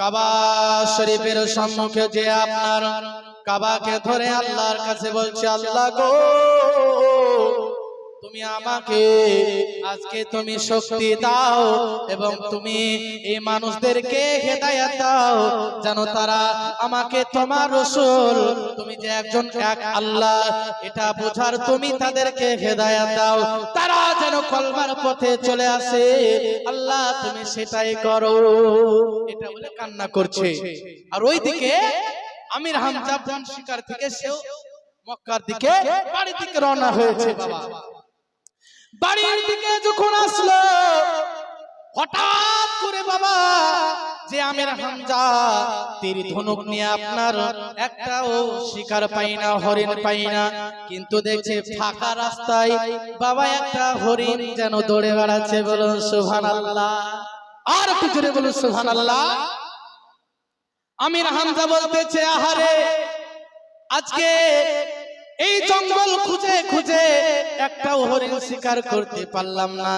কাবা শরীফের সম্মুখে যে আপনার কাবাকে ধরে আল্লাহর কাছে বলছে আল্লাহ গো তুমি আমাকে, আজকে তুমি শক্তি দাও এবং তুমি এই মানুষদেরকে হেদায়াত দাও, যেন তারা আমাকে তোমার রসুল, তুমি যে একজন এক আল্লাহ, এটা বোঝার তুমি তাদেরকে হেদায়াত দাও। তারা যেন কলমার পথে চলে আসে। আল্লাহ, তুমি সেটাই করো। এটা বলে কান্না করছে। আর ওইদিকে আমির হামজা বন শিকার থেকে সেও মক্কার দিকে বাড়ির দিকে রওনা হয়েছে। বাবা বাড়ির দিকে যখন আসলো, হঠাৎ করে বাবা, যে আমের হামজা, তীর ধনুক নিয়ে আপনার একটাও শিকার পাই না, হরিণ পাই না, কিন্তু দেখছে ফাঁকা রাস্তায় বাবা একটা হরিণ যেন দৌড়ে বেড়াচ্ছে বলুন সুহান আল্লাহ আর একটু জোরে বলুন সুহান আল্লাহ আমির হামজা বলতেছে, আহারে, আজকে এই জঙ্গল খুঁজে খুঁজে একটা হরিণ শিকার করতে পারলাম না।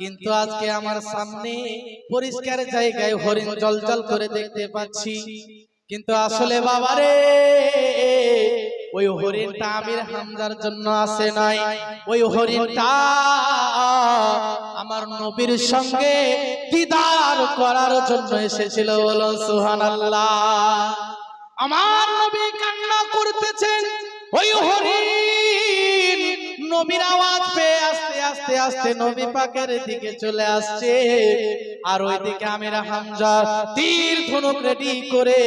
কিন্তু আজকে আমার সামনে পরিষ্কার জায়গায় হরিণ জল জল করে দেখতে পাচ্ছি। কিন্তু আসলে বাবারে ওই হরিণটা আমির হামজার জন্য আসে নাই। ওই হরিণটা আমার নবীর সঙ্গে দিদার করার জন্য এসেছিল বলো সুহানাল্লাহ আমার নবী কান্না করতেছেন। ওই হরিণ নবীর আওয়াজ পেয়ে আস্তে আস্তে আস্তে নবী পাকের দিকে চলে আসছে। আর ওইদিকে আমিরা হামজা তীর ধনুক রেডি করে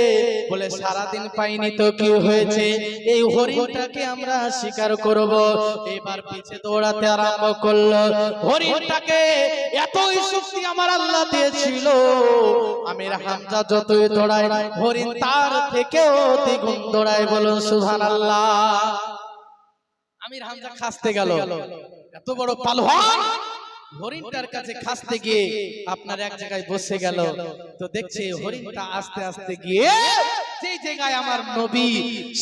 বলে, সারাদিন পাইনি তো কি হয়েছে? এই হরিণটাকে আমরা শিকার করব। এবার পিছে দৌড়াতে আরম্ভ করল। হরিণটাকে এতই শক্তি আমার আল্লাহ দিয়েছিল। আমির হামজা যতই দৌড়ায়, হরিণ তার থেকেও দ্বিগুণ দৌড়ায় বলুন সুহান আল্লাহ আমির হামজা খাসতে গেল। এত বড় পালওয়ান হরিণটার কাছে খাসতে গিয়ে আপনার এক জায়গায় বসে গেল। তো দেখছে হরিণটা আস্তে আস্তে গিয়ে যে জায়গায় আমার নবী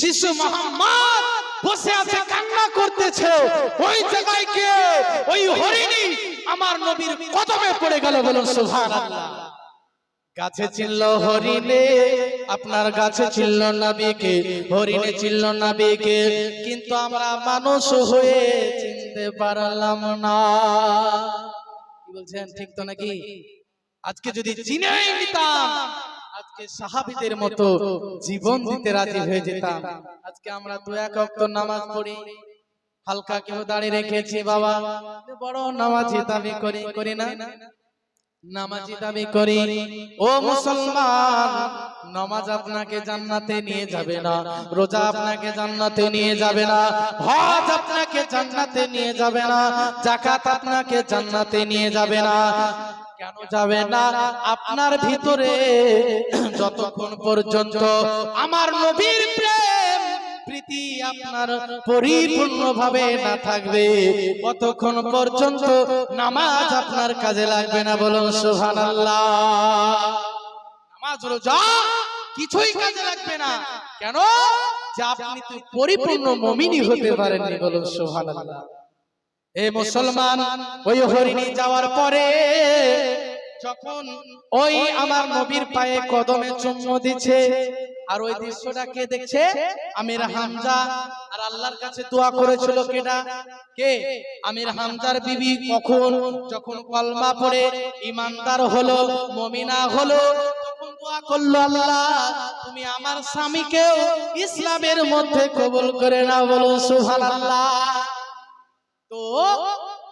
শিশু মোহাম্মদ বসে আছে কান্না করতেছে। ওই জায়গায় গিয়ে ওই হরিণী আমার নবীর কদমে পড়ে গেল বলুন সুবহানাল্লাহ। গাছে চিনল হরিণে আপনার গাছে চিনল নাবিকে হরিণে চিনল নাবিকে। কিন্তু আমরা মানুষ হয়ে চিনতে পারলাম না। কি বলছেন ঠিক তো নাকি? আজকে যদি চিনেই নিতাম আজকে সাহাবিদের মতো জীবন দিতে রাজি হয়ে যেতাম। আজকে আমরা দু এক অক্ত নামাজ পড়ি। হালকা কেউ দাঁড়িয়ে রেখেছি বাবা। বড় নামাজি দাবি করি করি না? নামাজি দাবি করি। ও মুসলমান নামাজ আপনাকে জান্নাতে নিয়ে যাবে না রোজা আপনাকে জান্নাতে নিয়ে যাবে না হজ আপনাকে জান্নাতে নিয়ে যাবে না জাকাত আপনাকে জান্নাতে নিয়ে যাবে না। কেন যাবে না? আপনার ভিতরে যতক্ষণ পর্যন্ত আমার নবীর প্রেম প্রীতি আপনার পরিপূর্ণ ভাবে না থাকবে। কতক্ষণ পর্যন্ত নামাজ আপনার কাজে লাগবে না বলুন সুহান নামাজ রোজা কিছুই কাজে লাগবে না। কেন? যে আপনি তো পরিপূর্ণ মমিনী হতে পারেননি বলুন সুহান এ মুসলমান ওই হরিণী যাওয়ার পরে যখন ওই আমার নবীর পায়ে কদমে চুম্ম দিচ্ছে আর ওই দৃশ্যটা কে দেখছে? আমির হামজা। আর আল্লাহর কাছে দোয়া করেছিল কেটা কে? আমির হামজার বিবি কখন? যখন কলমা পড়ে ইমানদার হলো মমিনা হলো তখন দোয়া করল আল্লাহ তুমি আমার স্বামীকেও ইসলামের মধ্যে কবুল করে নাও বলো সুবহানাল্লাহ। তো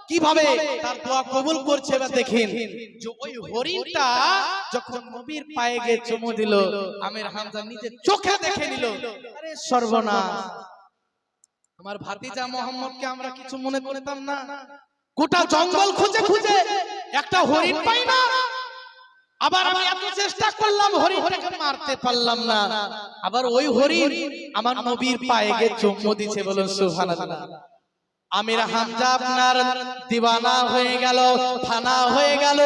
কীভাবে তার দোয়া কবুল করছে বা দেখেন। যে ওই হরিণটা যখন নবীর পায়ে গিয়ে চুমু দিল আমির হামজা নিজে চোখে দেখে নিল আরে সর্বনাশ। আমার ভাতিজা মোহাম্মদকে আমরা কিছু মনে করতাম না। গোটা জঙ্গল খুঁজে খুঁজে একটা হরিণ পাই না আবার আমি এত চেষ্টা করলাম হরিণটাকে মারতে পারলাম না। আবার ওই হরিণ আমার নবীর পায়ে গিয়ে চুমু দিছে বলুন সুবহানাল্লাহ। আমির হামজা আপনার দিওয়ানা হয়ে গেল থানা হয়ে গেল।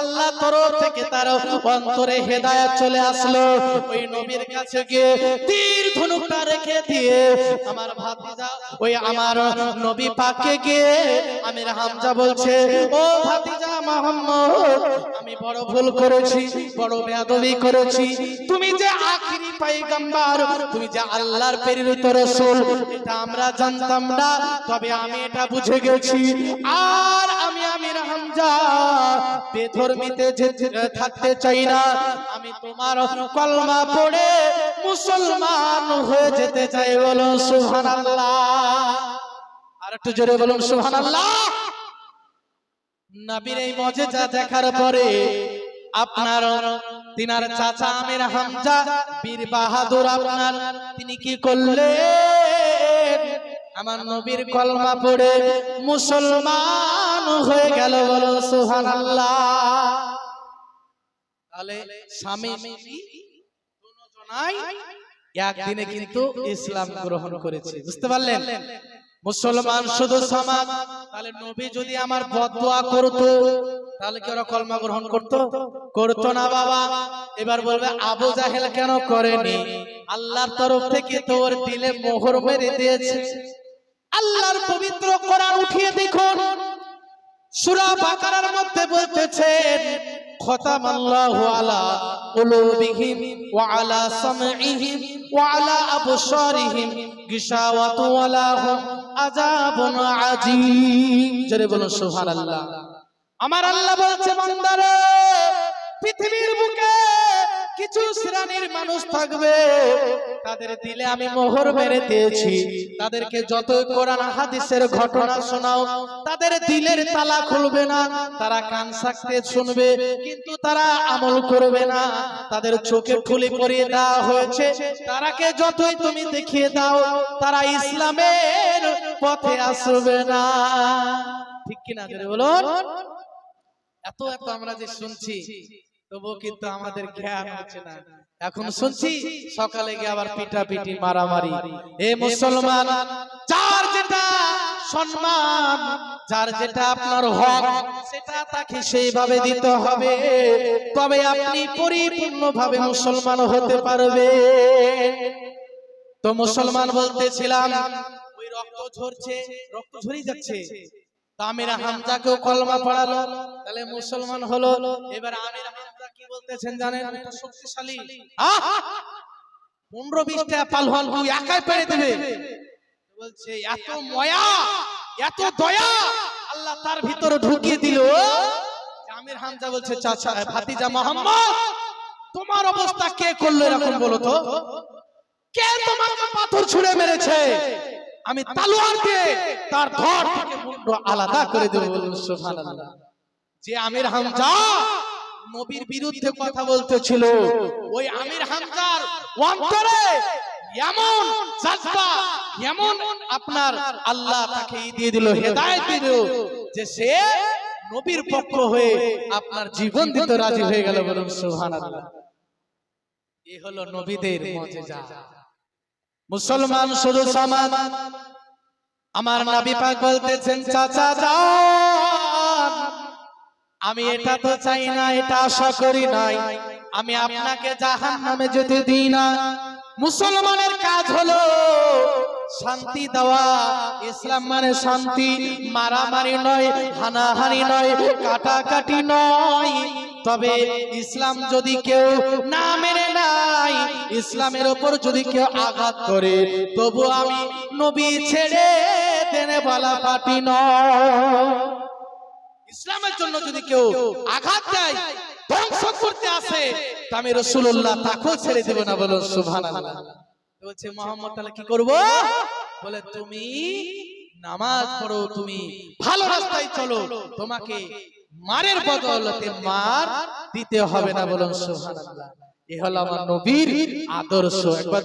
আল্লাহ তরফ থেকে তার অন্তরে হেদায়ত চলে আসলো। ওই নবীর কাছে গিয়ে তীর ধনুকটা রেখে দিয়ে আমার ভাতিজা ওই আমার নবী পাকে গিয়ে আমির হামজা বলছে ও ভাতিজা মোহাম্মদ আমি বড় ভুল করেছি বড় বেয়াদবি করেছি। তুমি যে আখিরি তুমি যে আল্লাহর প্রেরিত রাসূল এটা আমরা জানতাম না তবে আমি এটা বুঝে গেছি। আর আমি আমির হামজা বেধর্মীতে থাকতে চাই না আমি তোমার কলমা পড়ে মুসলমান হয়ে যেতে চাই বলো সুবহানাল্লাহ। আর একটু জোরে বলুন সুবহানাল্লাহ। নবীর এই মজেজা দেখার পরে আপনার তিনার চাচা আমির হামজা বীর বাহাদুর আপনার। তিনি কি করলেন? আমার নবীর কলমা পড়ে মুসলমান হয়ে গেল বলো সুবহানাল্লাহ। তাহলে স্বামী দুজনাই একদিনে কিন্তু ইসলাম গ্রহণ করেছে বুঝতে পারলেন? মুসলমান শুধু সমাজ তাহলে নবী যদি আমার বদদোয়া করতো, তাহলে কি ওরা কলমা গ্রহণ করতো? করতো না বাবা। এবার বলবে, আবু জাহেল কেন করেনি? আল্লাহর তরফ থেকে তোর দিলে মোহর মেরে দিয়েছে। আল্লাহর পবিত্র কোরআন উঠিয়ে দেখুন। সূরা বাকারার মধ্যে বলতেছেন খতাম আল্লাহু আলা কুলুবিহিম ওয়া আলা সামঈহিম ওয়া আলা আবসারিহিম, গিশাওয়াতু ওয়া লাহুম আযাবুন সুবহানাল্লাহ। আমার আল্লাহ বলছে, বান্দারে, পৃথিবীর বুকে কিছু শ্রেণির মানুষ থাকবে। তাদের দিলে আমি মোহর মেরে দিয়েছি। তাদেরকে যত কোরআন, হাদিসের ঘটনা শোনাও। তাদের দিলের তালা খুলবে না। তারা কান সাকতে শুনবে, কিন্তু তারা আমল করবে না। তাদের চোখে ঠুলি পরিয়ে দেওয়া হয়েছে। তারাকে যতই তুমি দেখিয়ে দাও, তারা ইসলামের পথে আসবে না। ঠিক কিনা বলুন? এত এত আমরা যে শুনছি তবুও কিন্তু আমাদের জ্ঞান হচ্ছে না। এখন শুনছি সকালে গিয়ে আবার পিটা পিটি মারামারি। এ মুসলমান যার যেটা সম্মান যার যেটা আপনার হক সেটা তাকে সেইভাবে দিতে হবে। তবে আপনি পরিপূর্ণভাবে মুসলমান হতে পারবে তো মুসলমান বলতেছিলাম ওই রক্ত ঝরছে রক্ত ঝরেই যাচ্ছে। তো আমির হামজাকেও কলমা পড়ালো। তাহলে মুসলমান হলো এবার আমির বলতেছেন জানেন? এটা শক্তিশালী! পনেরো বিশটা পালহাল তুই একাই পেরে দেবে। বলছে এত ময়া এত দয়া আল্লাহ তার ভিতরে ঢুকিয়ে দিল। আমির হামজা বলছে চাচা ভাতিজা মোহাম্মদ তোমার অবস্থা কে করল এরকম বলো তো? কে তোমাকে পাথর ছুঁড়ে মেরেছে? আমি তালোয়ার দিয়ে তার ধর থেকে মুন্ড আলাদা করে দেব বলুন সুবহানাল্লাহ। যে আমির হামজা নবীর বিরুদ্ধে কথা বলতেছিল। ওই আমির হামজার অন্তরে এমন জাজবা, এমন আপনার আল্লাহ তাকে দিয়ে দিল, হেদায়েত দিল যে সে নবীর পক্ষ হয়ে আপনার জীবন দিতে রাজি হয়ে গেল বলুন, সুবহানাল্লাহ। এই হলো নবীদের মুজিজা। মুসলমান শুধু সমান। আমার নবী পাক বলতেছেন, চাচা যান আমি এটা তো চাই না এটা আশা করি নাই। আমি আপনাকে জাহান নামে যেতে দিই না। মুসলমানের কাজ হলো শান্তি দেওয়া ইসলাম মানে শান্তি মারামারি নয় হানাহানি নয় কাটাকাটি নয়। তবে ইসলাম যদি কেউ না মেনে নাই ইসলামের ওপর যদি কেউ আঘাত করে তবু আমি নবী ছেড়ে দেনে বলা পাটি নয়। ইসলামের জন্য যদি কেউ আঘাত দেয় ধ্বংস করতে আসে তা আমি রসুল্লাহ তাকেও ছেড়ে দেব না বলো সুভান বলছে মোহাম্মদ তাহলে কি করব? বলে তুমি নামাজ পড়ো তুমি ভালো রাস্তায় চলো তোমাকে মারের বদলতে মার দিতে হবে না বলুন সুবহানাল্লাহ। এ হলো আমার নবীর আদর্শ। একবার